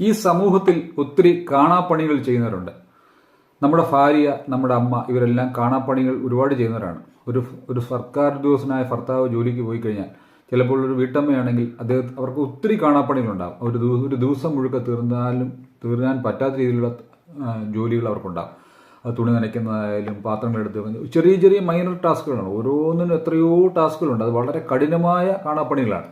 ഈ സമൂഹത്തിൽ ഒത്തിരി കാണാപ്പണികൾ ചെയ്യുന്നവരുണ്ട്. നമ്മുടെ ഭാര്യ നമ്മുടെ അമ്മ ഇവരെല്ലാം കാണാപ്പണികൾ ഒരുപാട് ചെയ്യുന്നവരാണ്. ഒരു ഒരു സർക്കാർ ഉദ്യോഗസ്ഥനായ ഭർത്താവ് ജോലിക്ക് പോയി കഴിഞ്ഞാൽ ചിലപ്പോൾ ഒരു വീട്ടമ്മയാണെങ്കിൽ അദ്ദേഹം അവർക്ക് ഒത്തിരി കാണാപ്പണികളുണ്ടാകും ഒരു ഒരു ദിവസം മുഴുക്ക തീർന്നാലും തീർന്നാൻ പറ്റാത്ത രീതിയിലുള്ള ജോലികൾ അവർക്കുണ്ടാകും അത് തുണി നനയ്ക്കുന്നതായാലും പാത്രങ്ങൾ എടുത്ത് ചെറിയ ചെറിയ മൈനർ ടാസ്കുകളാണ് ഓരോന്നിനും എത്രയോ ടാസ്കുകളുണ്ട് അത് വളരെ കഠിനമായ കാണാപ്പണികളാണ്.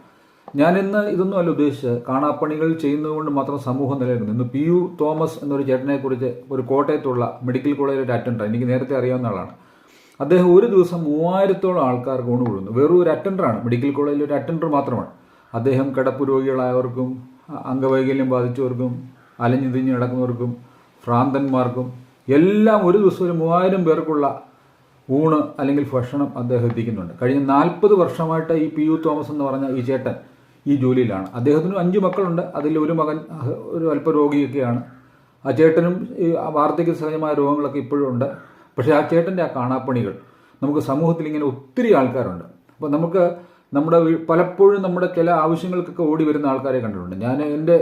ഞാൻ ഇന്ന് ഇതൊന്നും അല്ല ഉദ്ദേശിച്ചത്. കാണാപ്പണികൾ ചെയ്യുന്നതുകൊണ്ട് മാത്രം സമൂഹം നിലനിൽക്കുന്നു. ഇന്ന് പി യു തോമസ് എന്നൊരു ചേട്ടനെ കുറിച്ച് ഒരു കോട്ടയത്തുള്ള മെഡിക്കൽ കോളേജിലെ അറ്റൻഡർ എനിക്ക് നേരത്തെ അറിയാവുന്ന ആളാണ്. അദ്ദേഹം ഒരു ദിവസം മൂവായിരത്തോളം ആൾക്കാർക്ക് ഊണ് കൊടുക്കുന്നു വെറും ഒരു അറ്റൻഡറാണ്. മെഡിക്കൽ കോളേജിൽ ഒരു അറ്റൻഡർ മാത്രമാണ്. അദ്ദേഹം കിടപ്പ് രോഗികളായവർക്കും അംഗവൈകല്യം ബാധിച്ചവർക്കും അലഞ്ഞു തിരിഞ്ഞ് നടക്കുന്നവർക്കും ഭ്രാന്തന്മാർക്കും എല്ലാം ഒരു ദിവസം ഒരു മൂവായിരം പേർക്കുള്ള ഊണ് അല്ലെങ്കിൽ ഭക്ഷണം അദ്ദേഹം എത്തിക്കുന്നുണ്ട്. കഴിഞ്ഞ നാൽപ്പത് വർഷമായിട്ട് ഈ പി യു തോമസ് എന്ന് പറഞ്ഞ ഈ ചേട്ടൻ ഈ ജോലിയിലാണ്. അദ്ദേഹത്തിന് അഞ്ച് മക്കളുണ്ട്. അതിൽ ഒരു മകൻ ഒരു അല്പ രോഗിയൊക്കെയാണ്. ആ ചേട്ടനും ഈ വാർദ്ധക്യ സഹജമായ രോഗങ്ങളൊക്കെ ഇപ്പോഴും ഉണ്ട്. പക്ഷേ ആ ചേട്ടന്റെ ആ കാണാപ്പണികൾ നമുക്ക് സമൂഹത്തിൽ ഇങ്ങനെ ഒത്തിരി ആൾക്കാരുണ്ട്. അപ്പോൾ നമുക്ക് നമ്മുടെ പലപ്പോഴും നമ്മുടെ ചില ആവശ്യങ്ങൾക്കൊക്കെ ഓടി വരുന്ന ആൾക്കാരെ കണ്ടിട്ടുണ്ട്. ഞാൻ എന്റെ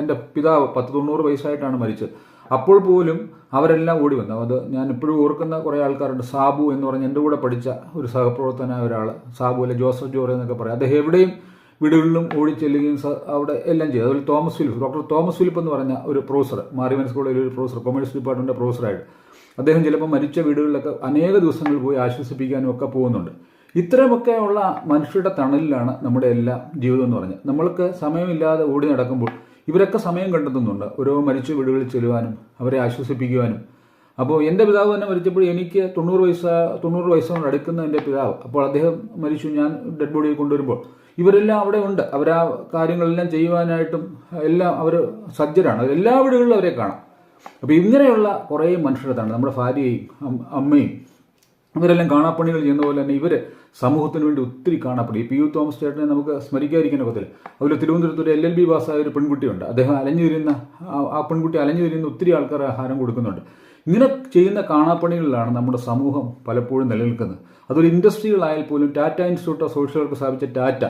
എന്റെ പിതാവ് പത്ത് തൊണ്ണൂറ് വയസ്സായിട്ടാണ് മരിച്ചത്. അപ്പോൾ പോലും അവരെല്ലാം ഓടി വന്നു. അത് ഞാൻ ഇപ്പോഴും ഓർക്കുന്ന കുറേ ആൾക്കാരുണ്ട്. സാബു എന്ന് പറഞ്ഞ് എന്റെ കൂടെ പഠിച്ച ഒരു സഹപ്രവർത്തനായ ഒരാൾ സാബു അല്ലെ ജോസഫ് ജോറി എന്നൊക്കെ പറയും. അദ്ദേഹം എവിടെയും വീടുകളിലും ഓടി ചെല്ലുകയും അവിടെ എല്ലാം ചെയ്തു. അതുപോലെ Thomas Philip doctor Thomas Philip എന്ന് പറഞ്ഞ ഒരു പ്രൊഫസർ മാറിവൻ കോളേജിൽ ഒരു പ്രൊഫസർ കൊമേഴ്സ് ഡിപ്പാർട്ട്മെന്റ് പ്രൊഫസറായിട്ട്. അദ്ദേഹം ചിലപ്പോൾ മരിച്ച വീടുകളിലൊക്കെ അനേക ദിവസങ്ങൾ പോയി ആശ്വസിപ്പിക്കാനും ഒക്കെ പോകുന്നുണ്ട്. ഇത്തരമൊക്കെ ഉള്ള മനുഷ്യരുടെ തണലിലാണ് നമ്മുടെ എല്ലാ ജീവിതം എന്ന് പറഞ്ഞത്. നമ്മൾക്ക് സമയമില്ലാതെ ഓടി നടക്കുമ്പോൾ ഇവരൊക്കെ സമയം കണ്ടെത്തുന്നുണ്ട്. ഓരോ മരിച്ച വീടുകളിൽ ചെല്ലുവാനും അവരെ ആശ്വസിപ്പിക്കുവാനും. അപ്പോൾ എന്റെ പിതാവ് തന്നെ മരിച്ചപ്പോൾ എനിക്ക് തൊണ്ണൂറ് വയസ്സ തൊണ്ണൂറ് വയസ്സോട് അടുക്കുന്ന എന്റെ പിതാവ്. അപ്പോൾ അദ്ദേഹം മരിച്ചു. ഞാൻ ഡെഡ് ബോഡി കൊണ്ടുവരുമ്പോൾ ഇവരെല്ലാം അവിടെ ഉണ്ട്. അവരാ കാര്യങ്ങളെല്ലാം ചെയ്യുവാനായിട്ടും എല്ലാം അവർ സജ്ജരാണ്. എല്ലാ വീടുകളിലും അവരെ കാണാം. അപ്പോൾ ഇങ്ങനെയുള്ള കുറേ മനുഷ്യരത്താണ് നമ്മുടെ ഭാര്യയും അമ്മയും. ഇവരെല്ലാം കാണാപ്പണികൾ ചെയ്യുന്ന പോലെ തന്നെ ഇവർ സമൂഹത്തിന് വേണ്ടി ഒത്തിരി കാണാപ്പണി. പി യു തോമസ് ചേട്ടനെ നമുക്ക് സ്മരിക്കാതിരിക്കുന്ന പറ്റില്ല അതുപോലെ തിരുവനന്തപുരത്ത് ഒരു എൽ എൽ ബി പാസ്സായ ഒരു പെൺകുട്ടിയുണ്ട്. അദ്ദേഹം അലഞ്ഞു തിരിയുന്ന ആ- ആ പെൺകുട്ടി അലഞ്ഞു തിരിയുന്ന ഒത്തിരി ആൾക്കാർ ആഹാരം കൊടുക്കുന്നുണ്ട്. ഇങ്ങനെ ചെയ്യുന്ന കാണാപ്പണികളിലാണ് നമ്മുടെ സമൂഹം പലപ്പോഴും നിലനിൽക്കുന്നത്. അതൊരു ഇൻഡസ്ട്രികളായാൽ പോലും Tata institute of social work സ്ഥാപിച്ച ടാറ്റ.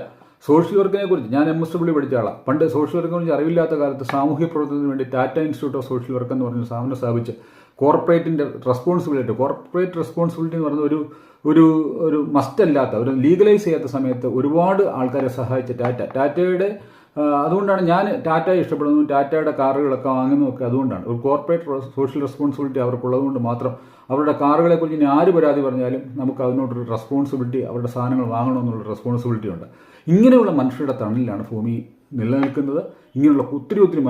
സോഷ്യൽ വർക്കിനെ കുറിച്ച് ഞാൻ എം എസ് ഡബ്ല്യൂ പഠിച്ച ആളാണ് പണ്ട് സോഷ്യൽ വർക്കിനെ കുറിച്ച് അറിവില്ലാത്ത കാലത്ത് സാമൂഹ്യ പ്രവർത്തനത്തിന് വേണ്ടി Tata institute of social work എന്ന് പറഞ്ഞ സ്ഥാപനം സ്ഥാപിച്ച് കോർപ്പറേറ്റിന്റെ റെസ്പോൺസിബിലിറ്റി കോർപ്പറേറ്റ് റെസ്പോൺസിബിലിറ്റി എന്ന് പറഞ്ഞ ഒരു ഒരു ഒരു മസ്റ്റ് അല്ലാത്ത ഒരു ലീഗലൈസ് ചെയ്യാത്ത സമയത്ത് ഒരുപാട് ആൾക്കാരെ സഹായിച്ച ടാറ്റ ടാറ്റയുടെ അതുകൊണ്ടാണ് ഞാൻ ടാറ്റ ഇഷ്ടപ്പെടുന്നതും ടാറ്റയുടെ കാറുകളൊക്കെ വാങ്ങുന്നതൊക്കെ അതുകൊണ്ടാണ്. ഒരു കോർപ്പറേറ്റ് സോഷ്യൽ റെസ്പോൺസിബിലിറ്റി അവർക്കുള്ളതുകൊണ്ട് മാത്രം അവരുടെ കാറുകളെ കുറിച്ച് ഇനി ആര് പരാതി പറഞ്ഞാലും നമുക്ക് അതിനോടൊരു റെസ്പോൺസിബിലിറ്റി അവരുടെ സാധനങ്ങൾ വാങ്ങണമെന്നുള്ള റെസ്പോൺസിബിലിറ്റി ഉണ്ട്. ഇങ്ങനെയുള്ള മനുഷ്യരുടെ തണലിലാണ് ഭൂമി നിലനിൽക്കുന്നത്. ഇങ്ങനെയുള്ള ഒത്തിരി ഒത്തിരി